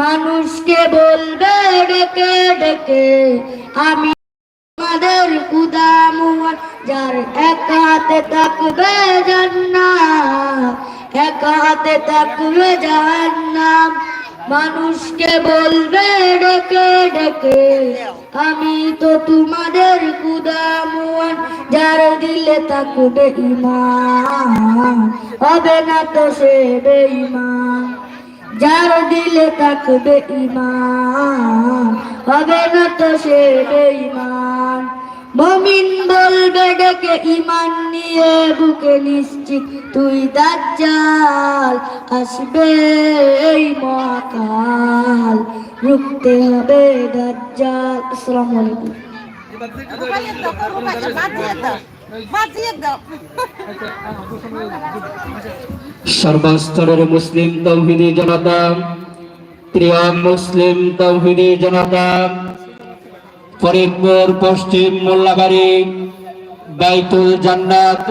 মানুষকে বলবে, ডেকে ডেকে। আমি আমাদের কুদামুয়ান যার এক হাতে থাকবে এক হাতে থাকবে জাহান্নাম। মানুষকে বলবে, ডেকে ডেকে। আমি তো তোমাদের কুদামুয়ান যার দিলে থাকবে ইমান হবে না তো সে বেঈমান। যার দিলে থাকবে ইমান হবে না তো সে বেঈমান মমিন বলবে ডেকে ইমান নিয়ে বুকে নিশ্চিত তুই দাজ্জাল আসবে এই মহাকাল রুখতে হবে দাজ্জাল আসসালামু আলাইকুম বাজিয়ে দাও বাজিয়ে দাও সর্বস্তরের মুসলিম তৌহিদি জনতা প্রিয় মুসলিম তৌহিদি জনতা ফরিদপুর পশ্চিম মোল্লাবাড়ি বাইতুল জান্নাত